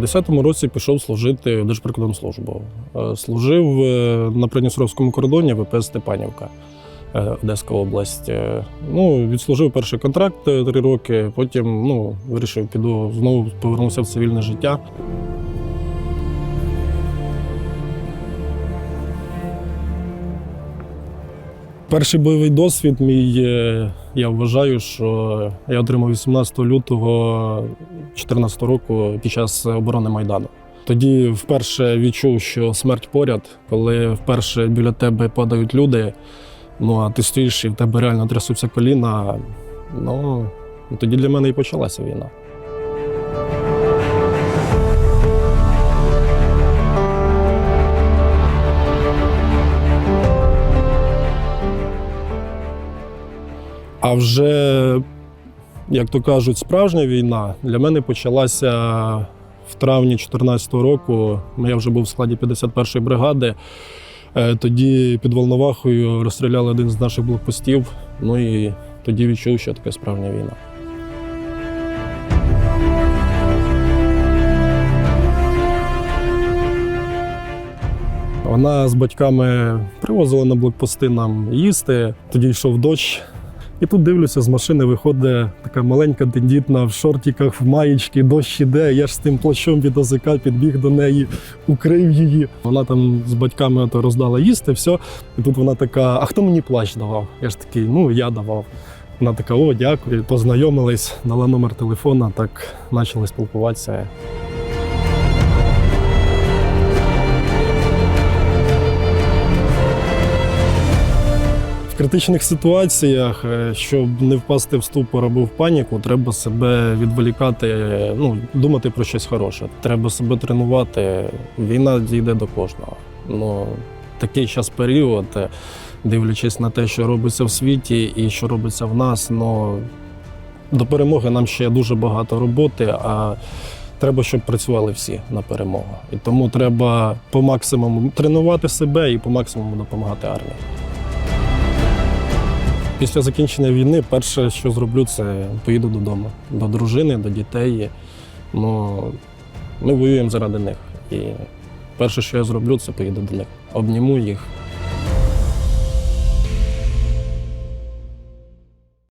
10-му році пішов служити в Держприкордонслужбу. Е, Служив е, на Придністровському кордоні ВПС Степанівка, е, Одеська область. Ну, відслужив перший контракт три роки, потім ну, вирішив, піду знову повернувся в цивільне життя. Перший бойовий досвід мій, я вважаю, що я отримав 18 лютого 2014 року під час оборони Майдану. Тоді вперше відчув, що смерть поряд, коли вперше біля тебе падають люди, ну а ти стоїш і в тебе реально трясуться коліна. Ну тоді для мене і почалася війна. А вже, як то кажуть, справжня війна для мене почалася в травні 2014 року. Я вже був в складі 51-ї бригади. Е, Тоді під Волновахою розстріляли один з наших блокпостів. Ну і тоді відчув, що таке справжня війна. Вона з батьками привозила на блокпости нам їсти. Тоді йшов дощ. І тут дивлюся, з машини виходить така маленька тендітна в шортиках, в маєчці, дощ іде. Я ж з тим плащом від ОЗК підбіг до неї, укрив її. Вона там з батьками ото роздала їсти, все. І тут вона така: а хто мені плащ давав? Я ж такий, ну я давав. Вона така, о, дякую. Познайомились, дала номер телефона, так почали спілкуватися. Критичних ситуаціях, е, щоб не впасти в ступор або в паніку, треба себе відволікати, е, ну, думати про щось хороше. Треба себе тренувати. Війна дійде до кожного. Ну, такий час період, е, дивлячись на те, що робиться в світі і що робиться в нас, ну, до перемоги нам ще дуже багато роботи, а треба, щоб працювали всі на перемогу. І тому треба по максимуму тренувати себе і по максимуму допомагати армії. Після закінчення війни перше, що зроблю, це поїду додому, до дружини, до дітей. Ну, ми воюємо заради них. І перше, що я зроблю, це поїду до них. Обніму їх,